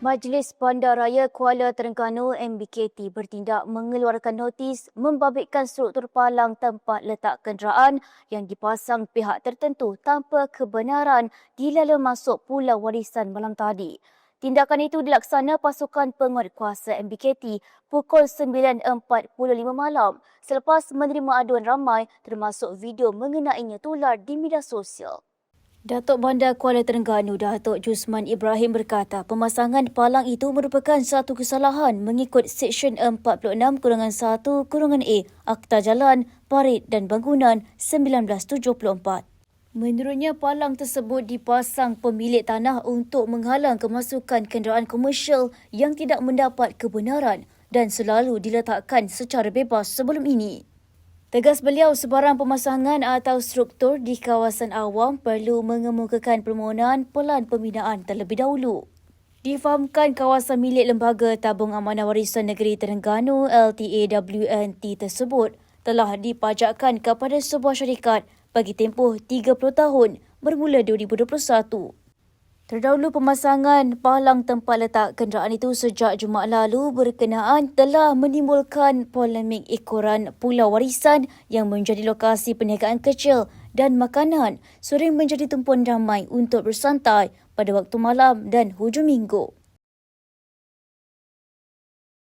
Majlis Bandaraya Kuala Terengganu MBKT bertindak mengeluarkan notis membabitkan struktur palang tempat letak kenderaan yang dipasang pihak tertentu tanpa kebenaran di lalu masuk Pulau Warisan malam tadi. Tindakan itu dilaksana pasukan penguatkuasa MBKT pukul 9.45 malam selepas menerima aduan ramai termasuk video mengenainya tular di media sosial. Datuk Bandar Kuala Terengganu Datuk Jusman Ibrahim berkata pemasangan palang itu merupakan satu kesalahan mengikut Seksyen 46-1-A Akta Jalan, Parit dan Bangunan 1974. Menurutnya palang tersebut dipasang pemilik tanah untuk menghalang kemasukan kenderaan komersial yang tidak mendapat kebenaran dan selalu diletakkan secara bebas sebelum ini. Tegas beliau sebarang pemasangan atau struktur di kawasan awam perlu mengemukakan permohonan pelan pembinaan terlebih dahulu. Difahamkan kawasan milik Lembaga Tabung Amanah Warisan Negeri Terengganu LTAWNT tersebut telah dipajakkan kepada sebuah syarikat bagi tempoh 30 tahun bermula 2021. Terdahulu pemasangan palang tempat letak kenderaan itu sejak Jumaat lalu berkenaan telah menimbulkan polemik ekoran Pulau Warisan yang menjadi lokasi perniagaan kecil dan makanan sering menjadi tumpuan ramai untuk bersantai pada waktu malam dan hujung minggu.